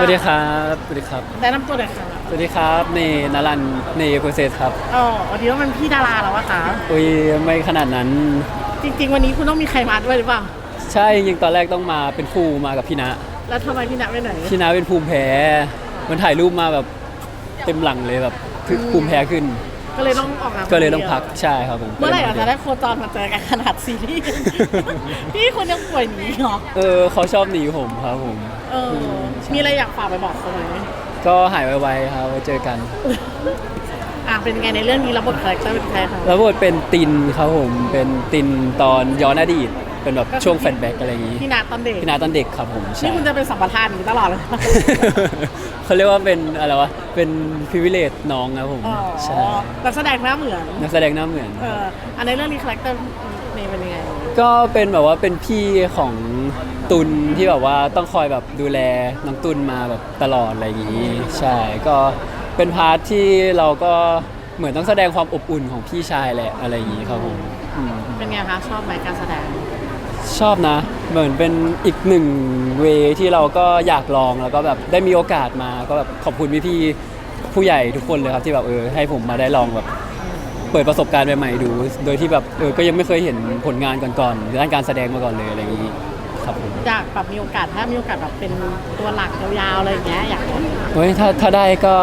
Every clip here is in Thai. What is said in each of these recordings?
สวัสดีครับสวัสดีครับแนะนำตัวหน่อยค่ะสวัสดีครับเนนารันเนโกเซสครับอ๋อวันนี้ต้องเป็นพี่ดาราแล้วอะคะอุ้ยไม่ขนาดนั้น จริง ๆ วันนี้คุณต้องมีใครมาด้วยหรือเปล่าใช่จริงๆตอนแรกต้องมาเป็นครูมากับพี่ณะแล้วทำไมพี่นักไปไหนพี่ณะเป็นภูมิแพ้ มันถ่ายรูปมาแบบเต็มหลังเลยแบบคือภูมิแพ้ขึ้น ก็เลยต้องออกงานก็เลยต้องพักใช่ครับผมเมื่อไหร่เราจะได้โคจรมาเจอกันขนาดซีรีส์ พี่คุณยังป่วยหนีเหรอ เออเขาชอบหนีผมครับผม เออ มีอะไรอยากฝากไปบอกเขาไหมก็หายไวๆครับไว้เจอกัน อะเป็นไงในเรื่องนี้รับบทคาแรคเตอร์เป็นใครคะแล้วบทเป็นตินครับผมเป็นตินตอนย้อนอดีต เป็นแบบช่วงแฟลชแบ็กอะไรอย่างงี้พี่นัทตอนเด็กพี่ณะตอนเด็กครับผมใช่นี่คุณจะเป็นสัมปทานอย่างนี้ตลอดเลย เขาเรียกว่าเป็นอะไรวะเป็นพิเวเลตน้องครับผมอ๋อใช่นักแสดงหน้าเหมือนนักแสดงหน้าเหมือนเอออันในเรื่องนี้คาแรคเตอร์เมย์เป็นยังไงก็เป็นแบบว่าเป็นพี่ของตุนที่แบบว่าต้องคอยแบบดูแลน้องตุนมาแบบตลอดอะไรอย่างนี้ ใช่ก็เป็นพาร์ทที่เราก็เหมือนต้องแสดงความอบอุ่นของพี่ชายแหละอะไรอย่างนี้ครับผมอืมเป็นไงคะชอบไหมการแสดง ชอบนะ เหมือนเป็นอีกหนึ่งเวที่เราก็อยากลองแล้วก็แบบได้มีโอกาสมาก็แบบขอบคุณพี่ๆผู้ใหญ่ทุกคนเลยครับที่แบบเออให้ผมมาได้ลองแบบเปิดประสบการณ์ใหม่ๆดู โดยที่แบบเออก็ยังไม่เคยเห็นผลงานก่อนๆด้านการแสดงมาก่อนเลยอะไรอย่างนี้ครับผมอยากแบบมีโอกาสถ้ามีโอกาสแบบเป็นตัวหลักยาวๆอะไรอย่างเงี้ยอยากเฮ้ยถ้าถ้าได้ก็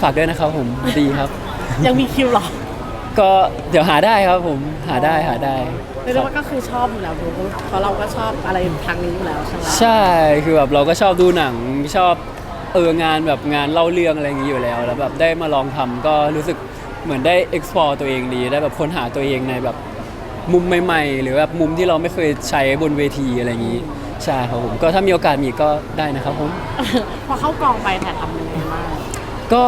ฝากด้วยนะครับผมดีครับ ยังมีคิวเหรอ ก็เดี๋ยวหาได้ครับผมหาได้หาได้ เรียกได้ว่าก็คือชอบอยู่แล้วดูเพราะเราก็ชอบอะไรทางนี้อยู่แล้วใช่ไหมใช่คือแบบเราก็ชอบดูหนังชอบเอองานแบบงานเล่าเรื่องอะไรอย่างนี้อยู่แล้ว แล้วแบบได้มาลองทำก็รู้สึกเหมือนได้ explore ตัวเองดีได้แบบค้นหาตัวเองในแบบมุมใหม่ ๆ หรือแบบมุมที่เราไม่เคยใช้บนเวทีอะไรอย่างนี้ใช่ครับผมก็ถ้ามีโอกาสมีก็ได้นะครับผมพอเข้ากองไปถ่ายทำยังไงบ้างก็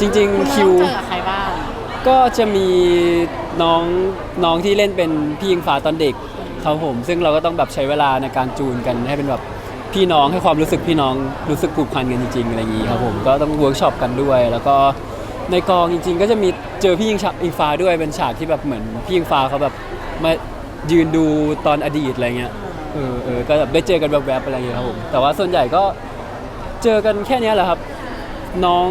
จริงคุณๆต้คิอวงเจอกับใครบ้าง ก็จะมีน้องน้องที่เล่นเป็นพี่ยิงฟ้าตอนเด็กครับผม ซึ่งเราก็ต้องแบบใช้เวลาในการจูนกันให้เป็นแบบพี่น้องให้ความรู้สึกพี่น้องรู้สึกผูกพันกันจริงๆอะไรอย่างนี้ครับผมก็ต้องเวิร์กช็อปกันด้วย แล้วก็ในกองจริง ๆ ก็จะมีเจอพี่ยิงฉาอิงฟ้าด้วยเป็นฉากที่แบบเหมือนพี่ยิงฟ้าเขาแบบมายืนดูตอนอดีตอะไรเงี้ยเออเออก็แบบได้เจอกันแบบแบบๆอะไรอย่างเงี้ยครับผมแต่ว่าส่วนใหญ่ก็เจอกันแค่นี้แหละครับ น้อง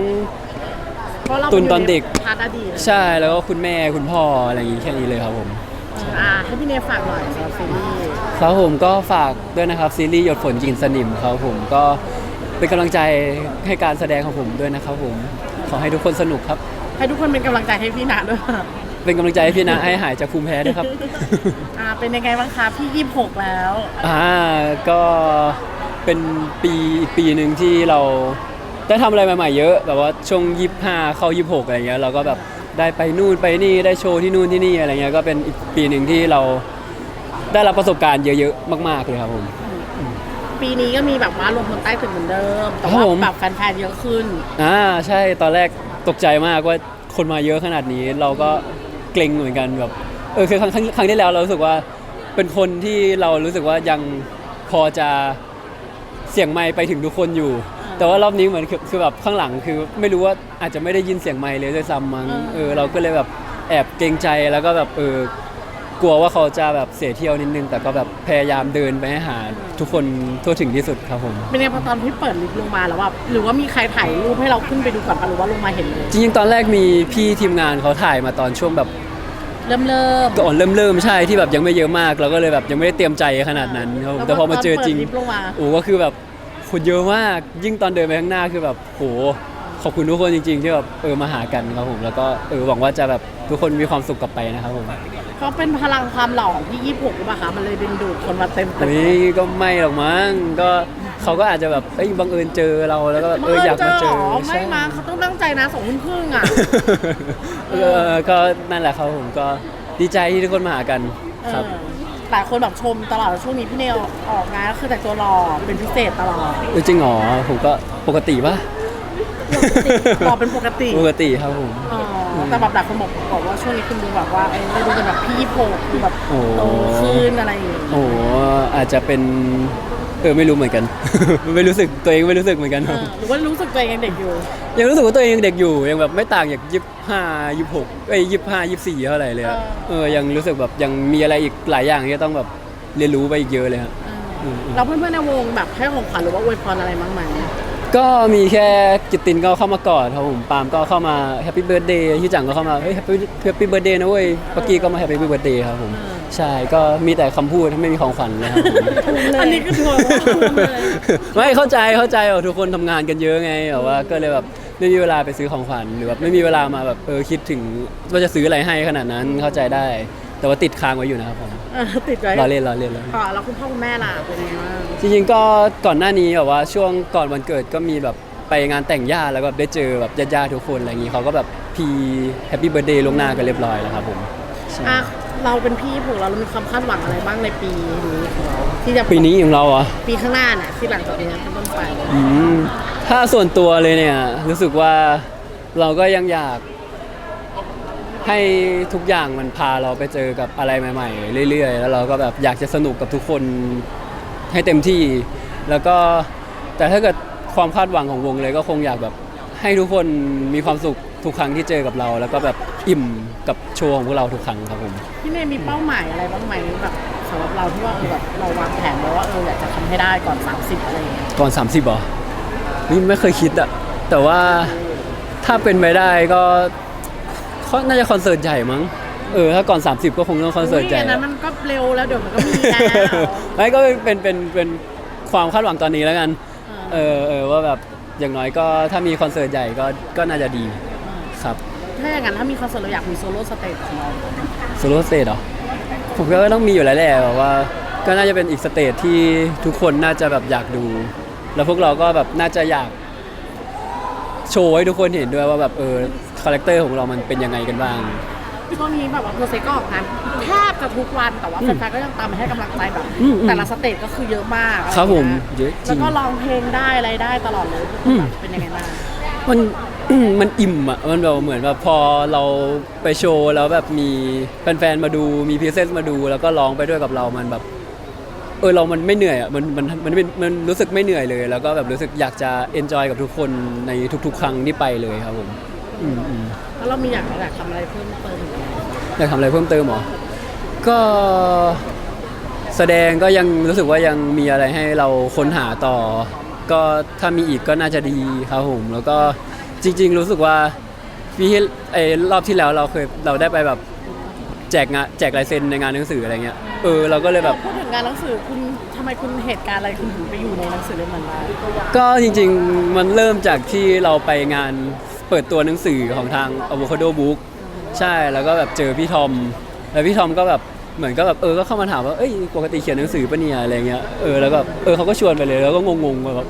เพราะเราตุนตอนเด็ก พาร์ทอดีตใช่แล้วก็คุณแม่คุณพ่ออะไรอย่างงี้แค่นี้เลยครับผมเอออ่าให้พี่เนยฝากหน่อยสำหรับซีรีส์ครับผมก็ฝากด้วยนะครับซีรีส์หยดฝนยิงสนิมครับผมก็เป็นกำลังใจให้การแสดงของผมด้วยนะครับผม ขอให้ทุกคนสนุกครับ ให้ทุกคนเป็นกำลังใจให้พี่นาด้วยเป็นกำลังใจให้พี่นะให้หายจากภูมิแพ้ด้วยครับ อ่าเป็นยังไงบ้างคะพี่ยี่สิบหกแล้ว อ่าก็เป็นปีอีกปีหนึ่งที่เรา ได้ทำอะไรใหม่ๆเยอะแบบว่าช่วง25เข้า26อะไรเงี้ยเราก็แบบได้ไปนู่นไปนี่ได้โชว์ที่นู่นที่นี่อะไรเงี้ยก็เป็นอีกปีหนึ่งที่เราได้รับประสบการณ์เยอะๆมาก ๆเลยครับผม ปีนี้ก็มีแบบว่าลงคนใต้ถึงเหมือนเดิม แต่ครับว่าผม แบบแฟนๆเยอะขึ้น อ่าใช่ตอนแรกตกใจมากว่าคนมาเยอะขนาดนี้เราก็เกรงเหมือนกันแบบเออคือครั้งครั้งครั้งที่แล้วเรารู้สึกว่าเป็นคนที่เรารู้สึกว่ายังพอจะเสียงไมค์ไปถึงทุกคนอยู่ แต่ว่ารอบนี้เหมือนคือคือแบบข้างหลังคือ ไม่รู้ว่าอาจจะไม่ได้ยินเสียงไมค์เลยด้วยซ้ำมั้งอืมเออเราก็เลยแบบแอบเกรงใจแล้วก็แบบเออกลัวว่าเขาจะแบบเสียเที่ยวนิดนึง แต่ก็แบบพยายามเดินไปให้หาทุกคนทั่วถึงที่สุดครับผม เป็นไงพอตอนที่เปิดลิฟต์ลงมาแล้วว่าหรือว่ามีใครถ่ายรูปให้เราขึ้นไปดูก่อนปะหรือว่าลงมาเห็นเลย จริงๆตอนแรกมีพี่ทีมงานเขาถ่ายมาตอนช่วงแบบเริ่มเริ่มก่อนเริ่มเริ่มๆใช่ที่แบบยังไม่เยอะมากเราก็เลยแบบยังไม่ได้เตรียมใจขนาดนั้นครับผมแต่พอมาเจอจริงลิฟต์ลงมา โอ้ก็คือแบบ คนเยอะมาก ยิ่งตอนเดินไปข้างหน้าคือแบบโหขอบคุณทุกคนจริงๆ ที่แบบเออมาหากันครับผม แล้วก็เออหวังว่าจะแบบทุกคนมีความสุขกลับไปนะครับผมเขาเป็นพลังความหล่อของพี่ยี่สิบหกหรือเปล่าคะมันเลยดึงดูดคนมาเต็มตึกเฮ้ยก็ไม่หรอกมั้งก็เขาก็อาจจะแบบเอ้ยบังเอิญเจอเราแล้วก็แบบเอออยากมาเจอหรไม่ใช่มาเขาต้องตั้งใจนะสองทุ่มครึ่งอะเออก็นั่นแหละครับผมก็ดีใจที่ทุกคนมาหากันครับเออ หลายคนแบบชมตลอดว่าช่วงนี้พี่เนยออกงานก็คือแต่งตัวหล่อเป็นพิเศษตลอดเออจริงเหรอผมก็ปกติปะหล่อเป็นปกติปกติครับผมอ๋อแต่แบบหลายคนบอกบอกว่าช่วงนี้คุณดูแบบว่าเออดูเป็นแบบพี่ยี่สิบหกดูแบบโอ้โตขึ้นอะไรอย่างเงี้ยโอ้โหอาจจะเป็นเออไม่รู้เหมือนกัน ไม่รู้สึกตัวเองไม่รู้สึกเหมือนกันเอครับอหรือว่ารู้สึกตัวเองยังเด็กอยู่ยังรู้สึกว่าตัวเองยังเด็กอยู่ยังแบบไม่ต่างจากยี่ ห้ายี่หกเอ้ยยี่ห้ายี่สี่เท่าไหร่เลยอะเออเออยังรู้สึกแบบยังมีอะไรอีกหลายอย่างที่ต้องแบบเรียนรู้ไปอีกเยอะเลยครับเอออืมอืม เราเพื่อนๆในวงแบบให้ของขวัญหรือว่าอวยพรอะไรบ้างไหมก็มีแค่กิตตินก็เข้ามากอดครับผมปาล์มก็เข้ามาแฮปปี้เบิร์ดเดย์ที่จังก็เข้ามาเฮ้ยแฮปปี้แฮปปี้เบิร์ดเดย์นะเว้ยปักกี้ก็มาแฮปปี้เบิร์ดเดย์ครับผมใช่ก็มีแต่คำพูดไม่มีของขวัญเลยครับผม อันนี้ก็ทัวร์เลยไม่เข้าใจเข้าใจว่าทุกคนทำงานกันเยอะไงแบบว่าก็เลยแบบ ไม่มีเวลาไปซื้อของขวัญหรือแบบไม่มีเวลามาแบบเออคิดถึงว่าจะซื้ออะไรให้ขนาดนั้นเข้าใจได้ แต่ว่าติดค้างไว้อยู่นะครับผมเออติดไว้รอเล่นรอเล่นรอเล่นก่อนแล้วคุณพ่อคุณแม่ล่ะเป็นยังไงบ้างจริงๆก็ก่อนหน้านี้แบบว่าช่วงก่อนวันเกิดก็มีแบบไปงานแต่งญาติแล้วก็ได้เจอแบบญาติๆทุกคนอะไรอย่างนี้เขาก็แบบพีแฮปปี้เบิร์ดเดย์ล่วงหน้ากันเรียบร้อยแล้วครับผมใช่อะเราเป็นพี่ผูกเราเรามีความคาดหวังอะไรบ้างในปีนี้ของเราที่จะปีนี้ของเราเหรอะปีข้างหน้าน่ะที่หลังจากนี้เป็นต้นไปอืม ถ้าส่วนตัวเลยเนี่ยรู้สึกว่าเราก็ยังอยากให้ทุกอย่างมันพาเราไปเจอกับอะไรใหม่ๆ เรื่อยๆ แล้วเราก็แบบอยากจะสนุกกับทุกคนให้เต็มที่ แล้วก็แต่ถ้าเกิดความคาดหวังของวงเลยก็คงอยากแบบให้ทุกคนมีความสุขทุกครั้งที่เจอกับเรา แล้วก็แบบอิ่มกับโชว์ของพวกเราทุกครั้งครับผมพี่เมย์มีเป้าหมายอะไรบ้างไหมแบบสำหรับเราที่ว่าเออแบบเราวางแผนไว้ว่าเอออยากจะทำให้ได้ก่อน 30อะไรอย่างเงี้ยก่อน 30เหรอ นี่ไม่เคยคิดอะแต่ว่าถ้าเป็นไปได้ก็ก็น่าจะคอนเสิร์ตใหญ่มั้งเออถ้าก่อน 30 ก็คงต้องคอนเสิร์ตใหญ่ยอันนั้นมันก็เร็วแล้วเดี๋ยวมันก็มีแล้วไม่ก็เป็นเป็นเป็นความคาดหวังตอนนี้แล้วกันเออเออว่าแบบอย่างน้อยก็ถ้ามีคอนเสิร์ตใหญ่ก็ก็น่าจะดีครับถ้าอย่างนั้นถ้ามีคอนเสิร์ตเราอยากมีโซโล่สเตจของเราโซโล่สเตจเหรอผมก็ต้องมีอยู่แล้วแหละแบบว่า ก็น่าจะเป็นอีกสเตจที่ทุกคนน่าจะแบบอยากดู แล้วพวกเราก็แบบน่าจะอยากโชว์ให้ทุกคนเห็นด้วยว่าแบบเออคาแรคเตอร์ของเรามันเป็นยังไงกันบ้าง ช่วงนี้แบบว่าเพอร์เซก็ออกงานแทบจะทุกวันแต่ว่าอืมแฟนๆก็ยังตามมาให้กำลังใจแบบ อืมอืมแต่ละสเตจก็คือเยอะมากครับผมอะไอย่างเยอะเงี้ยจริแล้วงก็ร้องเพลงได้อะไรได้ตลอดเลยอืม เป็นยังไงบ้างมัน มันอิ่มอะ มันแบบเหมือนแบบพอเราไปโชว์แล้วแบบมีแฟนๆ มาดู มีพีเซสมาดู แล้วก็ร้องไปด้วยกับเรา มันแบบ เออเรามันไม่เหนื่อยอะมันมันมันมันมันรู้สึกไม่เหนื่อยเลย แล้วก็แบบรู้สึกอยากจะเอนจอยกับทุกคนในทุก ๆ ครั้งที่ไปเลยครับผมอืมอืมแล้วเรามีอยากอยากทำอะไรเพิ่มเติมอีกไหมอยากทำอะไรเพิ่มเติมเหรอก็แสดงก็ยังรู้สึกว่ายังมีอะไรให้เราค้นหาต่อ ก็ถ้ามีอีกก็น่าจะดีครับผมแล้วก็จริง ๆ รู้สึกว่าปีที่ไอ้รอบที่แล้วเราเคยเราได้ไปแบบแจกงานแจกลายเซ็นในงานหนังสืออะไรเงี้ย เออเราก็เลยแบบ พูดถึงงานหนังสือคุณทำไมคุณเหตุการณ์อะไรคุณถึงไปอยู่ในหนังสือเล่มนั้นได้ก็จริงๆมันเริ่มจากที่เราไปงานเปิดตัวหนังสือของทาง Avocado Book ใช่แล้วก็แบบเจอพี่ทอม แล้วพี่ทอมก็แบบเหมือนก็แบบเออก็เข้ามาถามว่าเอ้ยปกติเขียนหนังสือปะเนี่ยอะไรเงี้ยเออแล้วก็เออเขาก็ชวนไปเลยแล้วก็งงๆแบบ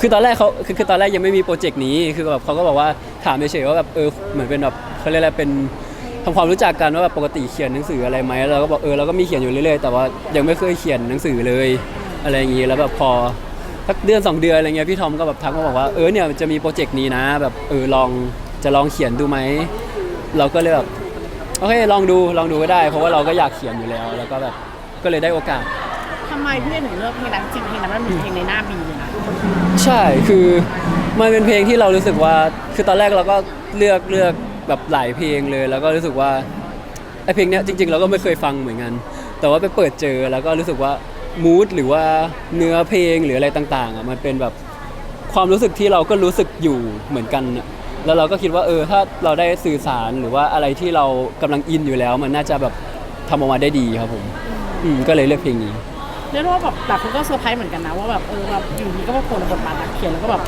คือตอนแรกเขาคือคือตอนแรกยังไม่มีโปรเจกต์นี้คือแบบเขาก็บอกว่าถามเฉยๆว่าแบบเออเหมือนเป็นแบบเขาเรียกอะไรเป็น ทำความรู้จักกันว่าแบบปกติเขียนหนังสืออะไรไหมแล้วเราก็บอกเออเราก็มีเขียนอยู่เรื่อยๆ แต่ว่ายังไม่เคยเขียนหนังสือเลย อะไรอย่างงี้แล้วแบบพอสักเดือนสองเดือนอะไรเงี้ยพี่ทอมก็แบบทักมาบอกว่าเออเนี่ยจะมีโปรเจกต์นี้นะ แบบเออลองจะลองเขียนดูไหมเราก็เลยแบบโอเคลองดูลองดูก็ได้ เพราะว่าเราก็อยากเขียนอยู่แล้ว แล้วก็แบบก็เลยได้โอกาส ทำไมพี่เล่นถึงเลือกเพลงนั้นจริงเพลงนั้นมันเป็นเพลงในหน้าบีเลยนะใช่คือมันเป็นเพลงที่เรารู้สึกว่าคือตอนแรกเราก็เลือกเลือก แบบหลายเพลงเลย แล้วก็รู้สึกว่าไอเพลงเนี้ยจริง ๆ เราก็ไม่เคยฟังเหมือนกัน แต่ว่าไปเปิดเจอแล้วก็รู้สึกว่ามูดหรือว่าเนื้อเพลงหรืออะไรต่างๆอะมันเป็นแบบความรู้สึกที่เราก็รู้สึกอยู่เหมือนกันน่ะแล้วเราก็คิดว่าเออถ้าเราได้สื่อสารหรือว่าอะไรที่เรากำลังอินอยู่แล้ว มันน่าจะแบบทำออกมาได้ดีครับผมอืมก็เลยเลือกเพลงนี้ เรียกได้ว่าแบบหลายคนก็เซอร์ไพรส์เหมือนกันนะว่าแบบเออแบบอยู่ดีก็มาโผล่ในบทบาทนักเขียนแล้วก็แบบ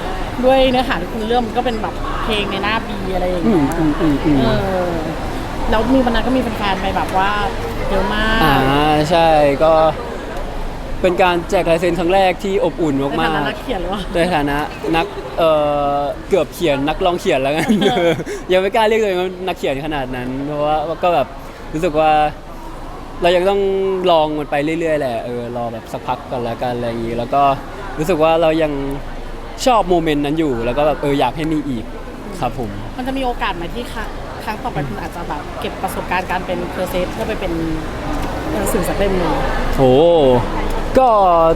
ด้วยเนื้อหาที่คุณเรื่องมันก็เป็นแบบเพลงในหน้าบีอะไรอย่างอืเงี้มยอืมอืมอืมเออแล้วมีวันนั้นก็มีแฟนๆไปแบบว่าเยอะมากอ่าใช่ก็เป็นการแจกลายเซ็นครั้งแรกที่อบอุ่นในมาฐานะกนักเขียนหรือว่า ๆในฐานะนักเอ่อเกือบเขียนนักลองเขียนแล้วกัน เออ ยังไม่กล้าเรียกตัวเองว่านักเขียนขนาดนั้นเพราะว่าก็แบบรู้สึกว่า เรายังต้องลองมันไปเรื่อยๆแหละเออรอแบบสักพักก่อนแล้วกันอะไรอย่างนี้แล้วก็รู้สึกว่าเรายัง ชอบโมเมนต์นั้นอยู่ แล้วก็แบบเอออยากให้มีอีกครับผม มันจะมีโอกาสไหมที่ครั้งครั้งต่อไปคุณอาจจะแบบเก็บประสบการณ์การเป็นเพอร์เซสเพื่อไปเป็นหนังสือสักเล่มหนึ่งโห ก็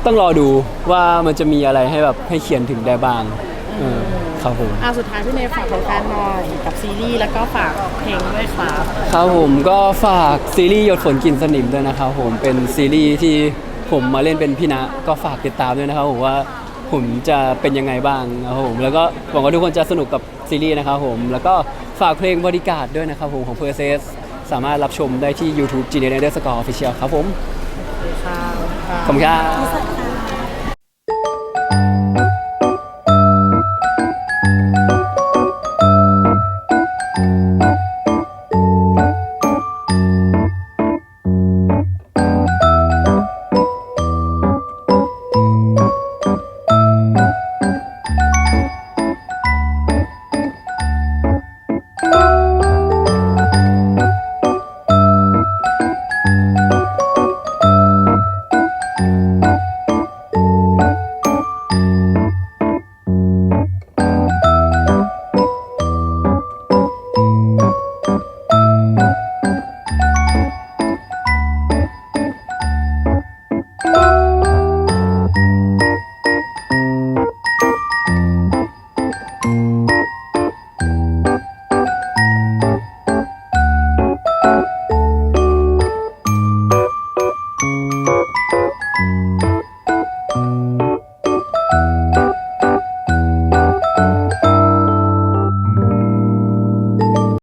ต้องรอดูว่ามันจะมีอะไรให้แบบให้เขียนถึงได้บ้างเออครับผม อะสุดท้ายพี่เนยฝากแฟนๆหน่อยกับซีรีส์แล้วก็ฝากเพลงด้วยครับครับผมก็ฝากซีรีส์หยดฝนกลิ่นสนิมด้วยนะครับผมเป็นซีรีส์ที่ผมมาเล่นเป็นพี่ณะก็ฝากติดตามด้วยนะครับผมว่า ผมจะเป็นยังไงบ้างนะครับผมแล้วก็หวังว่าทุกคนจะสนุกกับซีรีส์นะครับผมแล้วก็ฝากเพลงบริการด้วยนะครับผมของ p e r s e s สามารถรับชมได้ที่ YouTube g n e r a t o r Score Official ครับผมค่ะขอบคุณครับอินเสิร์ตค่ะ